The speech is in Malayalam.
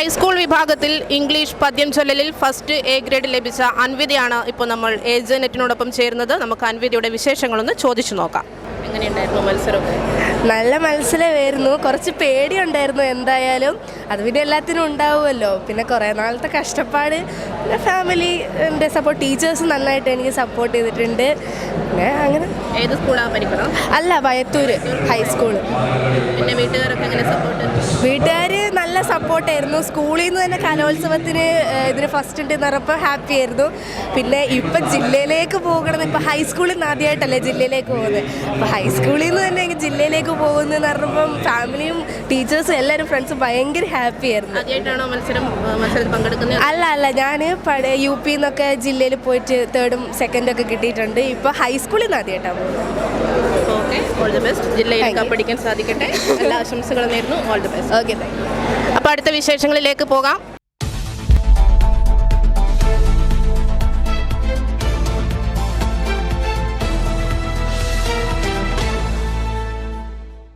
ഹൈസ്കൂൾ വിഭാഗത്തിൽ ഇംഗ്ലീഷ് പദ്യം ചൊല്ലലിൽ ഫസ്റ്റ് എ ഗ്രേഡ് ലഭിച്ച അൻവിതയാണ് ഇപ്പോൾ നമ്മൾ ഏജനെറ്റിനോടൊപ്പം ചേരുന്നത്. നമുക്ക് അൻവിതയുടെ വിശേഷങ്ങളൊന്ന് ചോദിച്ചു നോക്കാം. എങ്ങനെയുണ്ടായിരുന്നു മത്സരമൊക്കെ? നല്ല മത്സരമായിരുന്നു. കുറച്ച് പേടിയുണ്ടായിരുന്നു എന്തായാലും. അത് പിന്നെ എല്ലാത്തിനും ഉണ്ടാവുമല്ലോ. പിന്നെ കുറേ നാളത്തെ കഷ്ടപ്പാട്. പിന്നെ ഫാമിലി എന്റെ സപ്പോർട്ട് ടീച്ചേഴ്സ് നന്നായിട്ട് എനിക്ക് സപ്പോർട്ട് ചെയ്തിട്ടുണ്ട്. പിന്നെ അങ്ങനെ. ഏത് സ്കൂളാണ് പഠിക്കണം അല്ല വയത്തൂർ ഹൈസ്കൂൾ പിന്നെ വീട്ടുകാരൊക്കെ എങ്ങനെ സപ്പോർട്ട് വീട്ടുകാർ നല്ല സപ്പോർട്ടായിരുന്നു. സ്കൂളിൽ നിന്ന് തന്നെ കലോത്സവത്തിന് ഇതിന് ഫസ്റ്റ് ഉണ്ട് എന്ന് ഹാപ്പി ആയിരുന്നു. പിന്നെ ഇപ്പം ജില്ലയിലേക്ക് പോകണം. ഇപ്പം ഹൈസ്കൂളിൽ നിന്ന് ആദ്യമായിട്ടല്ലേ ജില്ലയിലേക്ക് പോകുന്നത്? അപ്പോൾ ഹൈസ്കൂളിൽ നിന്ന് തന്നെ ജില്ലയിലേക്ക് പോകുന്നു എന്ന് പറഞ്ഞപ്പം ഫാമിലിയും ടീച്ചേഴ്സും എല്ലാവരും ഫ്രണ്ട്സും ഭയങ്കര ഹാപ്പി ആയിരുന്നു. ആദ്യമായിട്ടാണോ മത്സരം മത്സരത്തിൽ പങ്കെടുക്കുന്നത്? അല്ല അല്ല. ഞാൻ പഴയ യു പി നിന്നൊക്കെ ജില്ലയിൽ പോയിട്ട് തേർഡും സെക്കൻഡും ഒക്കെ കിട്ടിയിട്ടുണ്ട്. ഇപ്പോൾ ഹൈസ്കൂളിൽ നിന്ന് ആദ്യമായിട്ടാണ് പോകുന്നത്. ഓക്കെ ഓൾ ദി ബെസ്റ്റ് ജില്ലയിൽ പഠിക്കാൻ സാധിക്കട്ടെ. എല്ലാ ആശംസകളും നേരുന്നു. ഓൾ ദി ബെസ്റ്റ് ഓക്കെ അപ്പോൾ അടുത്ത വിശേഷങ്ങളിലേക്ക് പോകാം.